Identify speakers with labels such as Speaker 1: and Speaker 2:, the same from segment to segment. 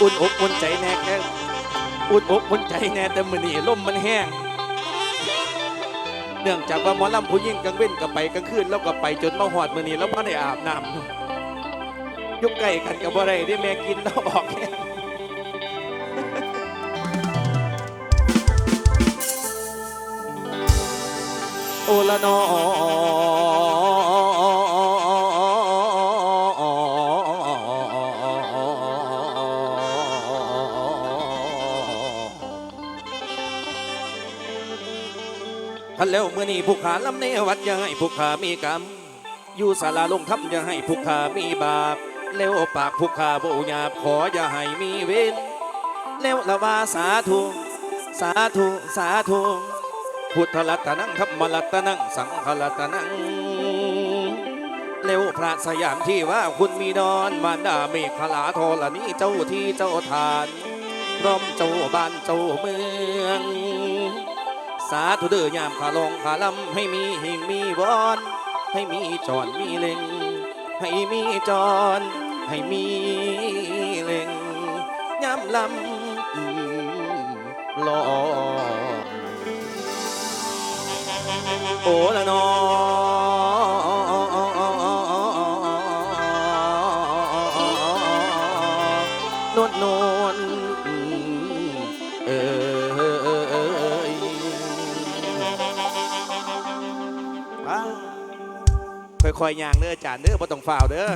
Speaker 1: อุ่นอกอุ่นใจแน่แค่อุ่นอกอุ่นใจแน่แต่มือนี่ลมมันแห้ง เนื่องจากว่าหมอลำผู้ยิ่งกลางเว้นกับไปกลางคืนแล้วก็ไปจนมาหอดมือนี้แล้วพ่อได้อาบน้ำยุกไก่กันกับอะไรที่แม่กินแล้วออกแห้งโอละนอ มื่อนี้ผู้ขาลำในวัดอย่าให้ผู้ขามีกรรมอยู่ศาลาลงทับอย่าให้ผู้ขามีบาปแล้วปากผู้ขาโบหยาบขออย่าให้มีเวรแล้วละว่าสาธุสาธุสาธุพุทธรัตนังธรรมรัตนังสังฆรัตนังเร็วพระสยามที่ว่าคุณมีดอนมารดาเมฆลาโทรนี้เจ้าที่เจ้าทานพร้อมเจ้าบ้านเจ้าเมือง สาธุเดือยามขาลงขาลำให้มีหิงมีบอน ให้มีจอนมีเล็ง ให้มีจอนให้มีเล็งยามลำอืมลองโอละนอนวลนวลเออ ค่อยๆย่างเด้ออาจารย์เด้อบ่ต้องฝ่าวเด้อ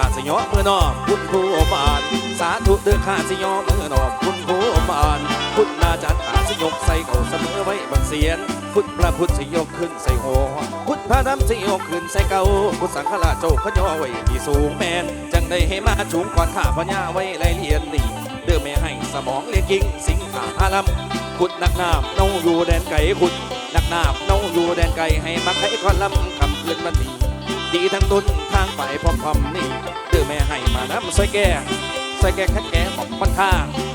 Speaker 1: ขาสยอมือนอมคุณครูบาน สาธุเดือขาสยอมือนอมคุณครูบานคุณนาจารย์ขาสยกใส่เก่าเสมอไว้บางเสียนคุณพระพุทธสยกขึ้นใส่หัวคุณพระธรรมสยกขึ้นใส่เก่าคุณสังฆราชเจ้าขยอไว้ที่สูงแมนจังได้ให้มาชุมก่อนข้าพญาไว้ไรเรียนนี่เดือไม่ให้สมองเรียนกิ่งสิงขาอาลัมขุดนักน้ำเน่าอยู่แดนไก่ขุดนักน้ำเน่าอยู่แดนไก่ให้มาไขก่อนลำคำเพื่อนมันดี ดีทั้งต้นทางไปพร้อมๆนี่เดือแม่ให้มาน้ำใส่แก่ใส่แก่ขัดแก่ของมันข้า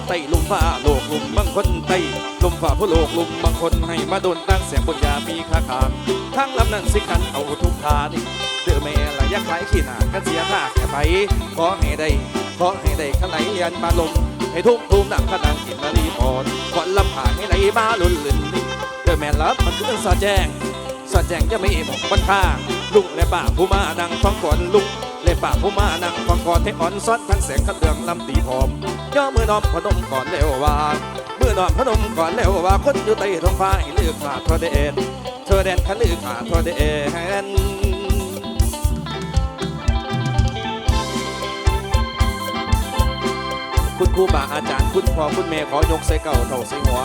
Speaker 1: ไต่ลุมฟ้าโลกลุมบางคนไต่ลุมฟ้าผู้โลกลุมบางคนให้มาโดนตั้งเสียงบนยามีค่าขางทั้งลำนั้นสิกันเอาทุกทานี่เดือแม่ละยักษ์ขายขี้หนากันเสียหน้าแค่ไปขอให้ได้ขอให้ได้ข้างไหนยันมาลงให้ทุ่มทุ่มหนักขนาดกินนาลีพรควันลำผ่านให้ไหลมาลุ่นลินนี่เดอแมนลับมันคือเรื่องสอดแจ้งสอดแจ้งจะไม่บอกบันค่า ลุงและป่าผู้มาดังฟังก่อนลุงและป่าผู้มานังฟังก่อนให้อ่อนซ้อนทั้งแสงขัดเดืองลำตีพร้อมย่อมือนอมพนมก่อนเร็วว่ามือนอมพนมก่อนเร็วว่าคนอยู่ใต้ท้องฟ้าให้ลือขาดทอเดนเธอแดนขันลือขาดทอเดนคุณครูบาอาจารย์คุณพ่อคุณแม่ขอยกใส่เก่าเท่าใส่หัว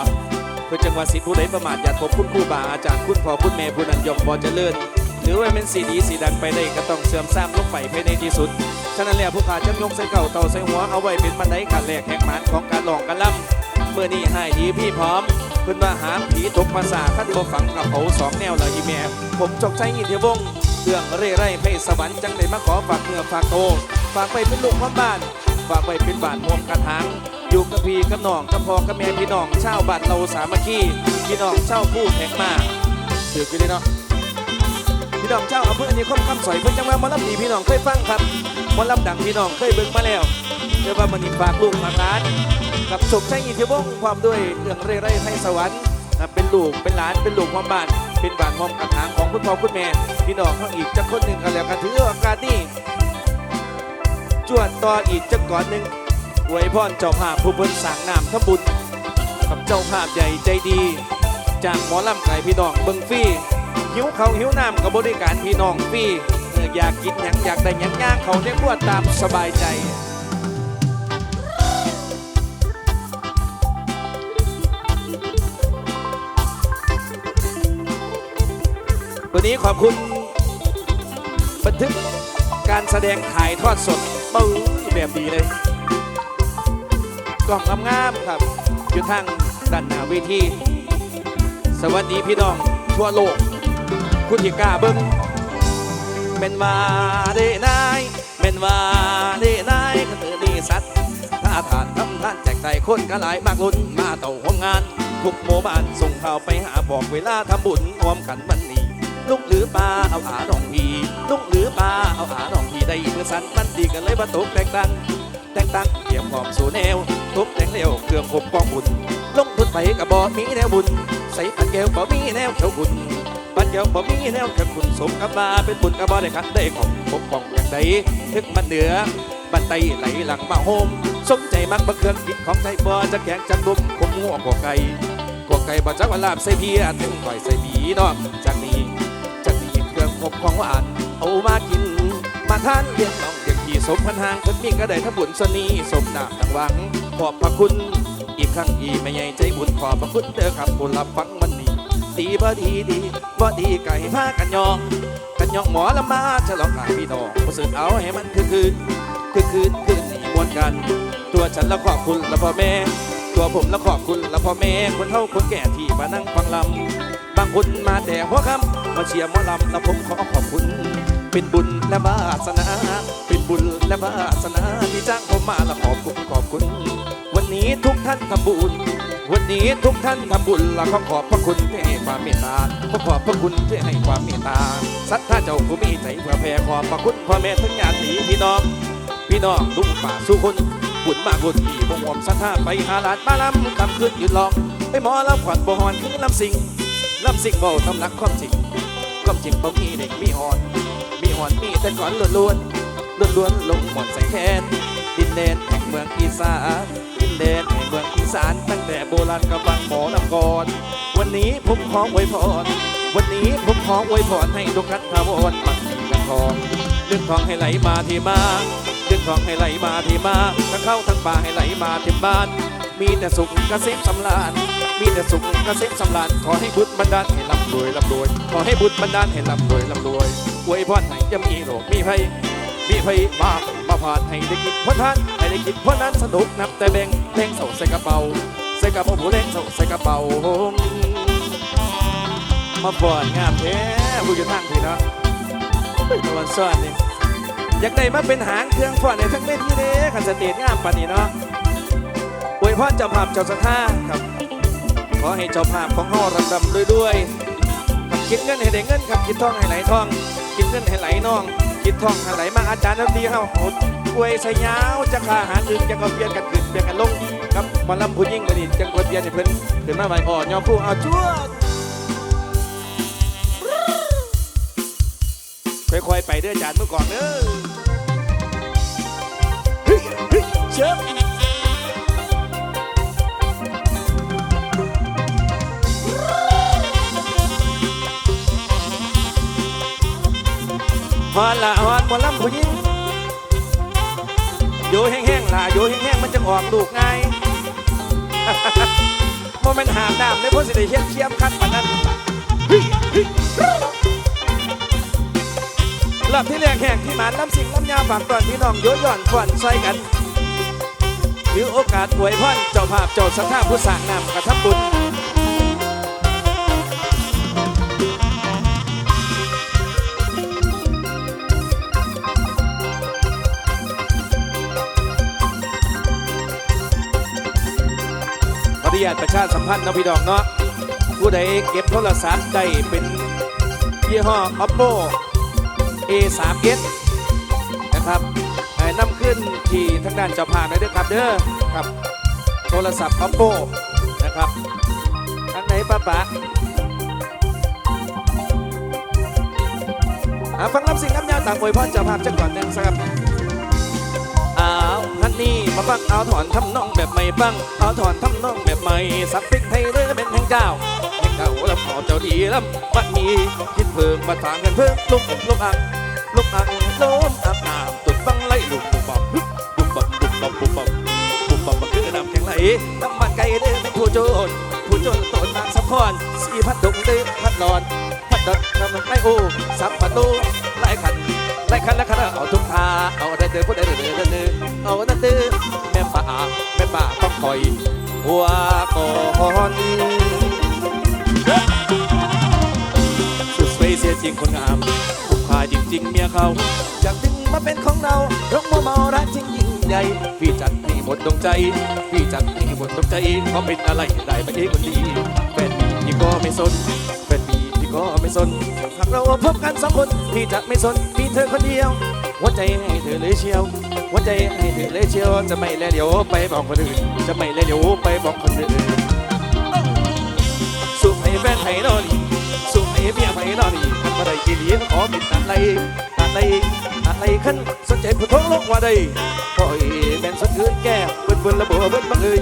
Speaker 1: เพื่อจังหวัดสิผู้ใดประมาทอย่าทบคุณครูบาอาจารย์คุณพ่อคุณแม่ผู้นั้นยอมบ่เจริญห รือไว่าเป็นสีดีสีดังไปได้ก็ต้องเสื่อมทรามลงไปภายในที่สุด ฉะนั้นแล้วผู้ขาจะยกใส่เก่าเต่าใส่หัวเอาไว้เป็นบันไดขั้นแรกแห่งหมานของการหลอกกันล่ำเมื่อนี้ให้ดีพี่พร้อมเพื่อนว่าหามผีตกภาษาขั้นบ่ฝังกับเขาสองแนวเลยอีแม่ผมจกใจยินเทวงเรื่องเร่ไร่ไพสวรรค์จังได้มาขอฝากเนื้อฝากโตฝากไปเป็นลูกพ่อบ้าน ฝากไว้เป็นบาทรวมกระถางอยู่กับพี่กับน้องกับพ่อกับแม่พี่น้องชาวบ้านเราสามัคคีพี่น้องเช่าวผู้แข็งมาถือกันเลยเนาะ พี่น้องเจ้าอำเภออันนี้คมคำสอยเพิ่นจังว่าหมอลำดีพี่น้องเคยฟังครับหมอลำดังพี่น้องเคยเบิ่งมาแล้วเรียกว่ามันนี่ฝากลูกฝากหลาน กับศพชัยอิทธิวงศ์ความด้วยเรื่องเร่ไร่ไทยสวรรค์เป็นลูกเป็นหลานเป็นลูกความบ้าน เป็นบ้านหอมกระถางของคุณพ่อคุณแม่ พี่น้องทั้งอีกจักคนหนึ่งกันแล้วกันถือโอกาสนี้จวดต่ออีกจักก่อนหนึ่งอวยพรเจ้าภาพผู้เพิ่นสั่งน้ำทบุญกับเจ้าภาพใหญ่ใจดี จากหมอลำไก่พี่น้องเบิงฟรี หิวเขาวหิวน้ำกับบริการพี่น้องฟรีเอยากกินหยังอยากได้หยังย่างเขาเรียกว่าตามสบายใจวันนี้ขอบคุณ บันทึกการแสดงถ่ายทอดสดปื้อแบบดีเลยกล่องงามๆครับอยู่ทางด้านหน้าเวทีสวัสดีพี่น้องทั่วโลก คุณที่กล้าเบิ้งเม่นว่าเดนายเม่นว่าเดนายก็เธอดีสัตว์ถ้าทานทำท่านแจกใจคนก็หลายมากลุ้นมาเต่าห้องงาน ทุกหมู่บ้านส่งข่าวไปหาบอกเวลาทำบุญรวมกันมันนี้ลุกหรือปลาเอาหาดองพีลุกหรือปลาเอาหาดองพีได้เมื่อสันมันดีกันเลยมาตกแต่งตังแต่งตังเกี่ยมหอมสู่แนวทุบแต่งเร็วเครื่องคบกองบุญลงทุนไปกับบอมีแนวบุญใส่ปันแก้วบ่มีแนวเขียวคุณ ปันแก้วบ่มีแนวเขียวคุณสมกับมาเป็นบุญกับบอได้คันได้ของปกป้องอย่างใดถึงมันเหนือบันไตไหลหลังมาโฮมสมใจมักบักเครื่องกินของไทยบ่จะแข็งจังลุมคมงัวกว่าไก่กว่าไก่บ่จักว่าลาบใส่เพียถึงก่อยใส่บีเนาะจากนี้จากนี้เครื่องคบของหวานเอามากิน มาทานเลี้ยงน้องอย่างที่สมพันหางคนมีก็ได้ทั้งบุญสนีสมนาดังหวังขอบพระคุณอีกครั้งอีไม่ใหญ่ใจบุญขอบพระคุณเด้อครับผู้รับฟังวันนี้ดีบ่ดีดี บ่ดีไก่พากันยอง กันยองหมอละมาฉลองขายพี่น้องผู้สื่อเอาให้มันคือคืนคือคืนคืนนี่มวนกัน ตัวฉันละขอบคุณละพ่อแม่ ตัวผมละขอบคุณละพ่อแม่คนเฒ่าคนแก่ที่มานั่งฟังลำบางคนมาแต่หัวค่ำมาเชียร์หมอลำและผมขอขอบคุณ เป็นบุญและบาสนา เป็นบุญและบาสนาที่จ้างผมมาและขอบคุณขอบคุณ นนี้ทุกท่านทำบุญ วันนี้ทุกท่านทำบุญและขอขอบพระคุณที่ให้ความเมตตาขอขอบพระคุณที่ให้ความเมตตาสัทธาเจ้าผู้มีใจเพื่อแผ่ขอบพระคุณพ่อแม่ทั้งญาติพี่น้อง พี่น้องลุงป่าสู้คนบุญมากบุญที่บ่งวมสัทธาไปหาลานมาลำคำขึ้นยืนลองไปหมอลำขวัญบ่หอนคือลำสิงลำสิงเบาทำนักความจริงความจริงบ่มีเด็กมีหอน มีหอนมีแต่ก่อนล้วนล้วนล้วนล้วนลงหมดใส่แทนดินแดนแห่งเมืองอีสาน แดนแห่งเมืองอีสานตั้งแต่โบราณกำบังหมอลำก่อนวันนี้ผมขออวยพร วันนี้ผมขออวยพรให้ทุกท่านทาวรปักมีเงินทองเรื่องทองให้ไหลมาที่มาเรื่องทองให้ไหลมาที่มาทั้งเข้าทั้งป่าให้ไหลมาเต็มบ้าน มีแต่สุขเกษมสำราญมีแต่สุขเกษมสำราญขอให้บุญบันดาลให้ร่ำรวยร่ำรวย ขอให้บุญบันดาลให้ร่ำรวยร่ำรวยอวยพรให้จะมีโรคมีภัยมีไฟบ้า มาผ่านให้ได้กินพ้นทานให้ได้กินพ้นนั้นสนุกนับแต่แบ่งแบ่งเสาใส่กระเป๋าใส่กระเป๋าผู้เล่นเสาใส่กระเป๋ามาบ่อนงามแท้ผู้อยู่ทางพี่เนาะตะวันซ้อนนี่อยากได้มาเป็นหางเครื่องฟอนในทั้งเวทีเด้ขันสเตจงามปานนี้เนาะอวยพรเจ้าภาพเจ้าสถาครับ ขอให้เจ้าภาพของเฮาร่ำรำรวยด้วยๆครับคิดเงินให้ได้เงินครับคิดทองให้ไหลทองคิดเงินให้ไหลน้อง คิดทองอะไหลมาอาจารย์ทำดีเฮาโหดกวยใส่ยาวจะขาหารอื่นจะก็เปลี่ยนกันขึ้นเปลี่ยนกันลงครับมาลำผู้ยิ่งมาดิจังกดเปลี่ยนให้เพิ่นขึ้นมาใหม่อ่อนยอมผู้เอาชั่วค่อยๆไปเด้ออาจารย์เมื่อก่อนเด้อเฮ้ยเฮ้ยเชิญ ฮอนละฮอนบอลำผู้หญิงอยู่แห้งๆล่ะอยู่แห้งๆมันจะออกลูกง่ายโมเมนหามน้ำในพ่อสิได้เชียมเชียมคัดปานนั้นรอบที่แรกแห่งที่หมานลำสิงลำยาฝากตอนพี่น้องโยย่อนก่อนใส่กันถือโอกาสอวยพรเจ้าภาพเจ้าสัทธาผู้สร้างน้ำกระทับบุญ ญาตประชาสัมพันธ์เนะพี่ดอกเนาะผู้ใดเก็บโทรศัพท์ได้เป็นยี่ห้อ oppo a 3 s นะครับให้นำขึ้นที่ทางด้านเจ้าภาพได้ด้วยครับเด้อครับ โทรศัพท์ oppo นะครับทางไหนป้าป๋าอะฟังลำสิ่งน้ำยาต่างอวยพรเจ้าภาพจักก่อนหนึ่งสักครับอ้าวฮันนี่ มาฟังเอาถอนทำนองแบบใหม่ฟังเอาถอนทำนองแบบใหม่สักพริกไทยเรือเป็นแห่งเจ้าแห่งเก่าล้วพอเจ้าดีล้วบัดนี้คิดเพิ่งมาทางกันเพิ่งลุกลุกอังลุกอังล้มอาบน้ำตุดฟังไล่ลุกบุบบับบุบบับบุบบับบุบบับบุบบับมันคือน้ำแข็งไหลน้ำมันไก่เด้อเป็นผู้โจรผู้โจรตนนางสะพอนสีพัดดงเด้อพัดหลอน ดัดทำไล่โอ้สับประตูไล่ขันไล่ขันไล่ขันเอาทุกทาเอาได้เดินพูดได้เดินเดินเดินเอานั่นเดินแม่ป่าแม่ป่าต้องคอยหัวก่อนสุดสวยเสียจริงคนงามคุ้มค่าจริงๆเมียเขาอยากดึงมาเป็นของเรารกมัวเมารักจริงยิ่งใหญ่พี่จัดให้หมดดวงใจ พี่จัดให้หมดดวงใจเขาเป็นอะไรได้ไปเองคนดีเป็นพี่ก็ไม่สน ก็ไม่สนหากเราพบกันสองคนพี่จะไม่สนมีเธอคนเดียวหัวใจให้เธอเลยเชียวหัวใจให้เธอเลยเชียวจะไม่แลเดี๋ยวไปบอกคนอื่นจะไม่แลเดี๋ยวไปบอกคนอื่นสู้ให้แฟนให้นอนี่สู้ให้เมียให้นอนี่มันมาได้กี่ลีขอบิดอะไรอะไรอะไรขึ้นสนใจผู้ท้องโลกว่าใดปล่อยแมนสดคืนแก่เบิ้นเบิ้นระเบิดเบิ้นบังเอ่ย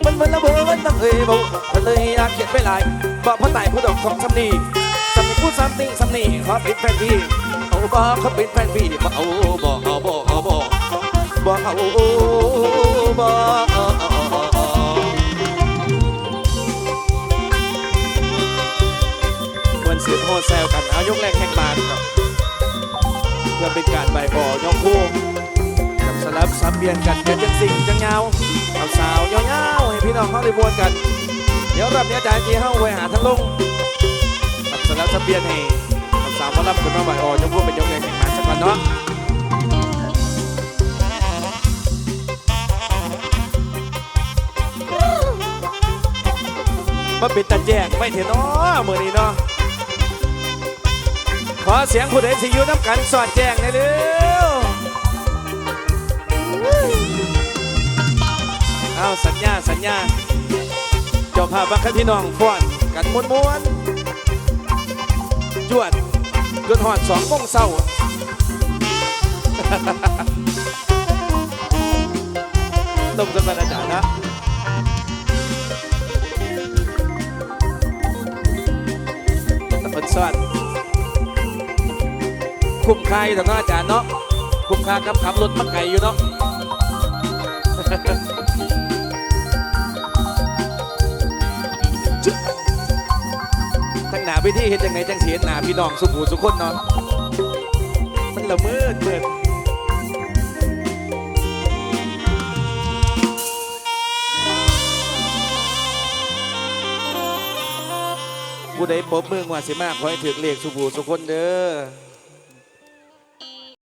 Speaker 1: เบิ้นเบิ้นระเบิดเบิ้นบังเอ่ยบอกก็เลยอาเขียนไปหลายบอกพ่อตายผู้ดอกของสำนีสำนี พูดสำนีสำนีขอปิดแฟนพี่เอาบอกเขาปิดแฟนพี่บอกเอาบอกเอาบอกเอาบอกบอกเอาบอกเอาเหมือนสือโฮแซวกันเอายกแรกแข่งบานครับเพื่อเป็นการใบบ่อยกคู่กับสลับซับเบียนกันกันจังสิ่งจังเงาเอาสาวยาวๆให้พี่น้องเขาได้บวนกัน เดี๋ยวรับเนี้ยอาจาย์จีเข้าไว้หาทั้งลุง กับสลับซับเบียนให้เอาสาวมารับกันมาใบอ่อยกคู่เป็นยกแรกแข่งขันสักวันเนาะมาเป็นตาแจกไม่เถอะเนาะมือนี้เนาะขอเสียงผู้ใดสิอยู่น้ำกันสอดแจ้งในอยเร็วเอาสัญญาสัญญาเจ้าภาพบังคับพี่น้องฟ้อนกันมวนมวนๆ จวดจนหอดสองโมงเศร้าต้มกันมาอาจารย์นะตะเปินซ่อนคุ้มค่าอยู่แต่เนาอาจารย์เนาะคุ้มค่ากับขับรถมาไกลอยู่เนาะ ไปที่เห็นยังไงจังเสียหนาพี่น้องสุขูสุขคนเนาะมันละมืดเมิดผู้ใดปบมือว่าสิมากขอให้ถึกเลขสุขูสุขคนเด้อ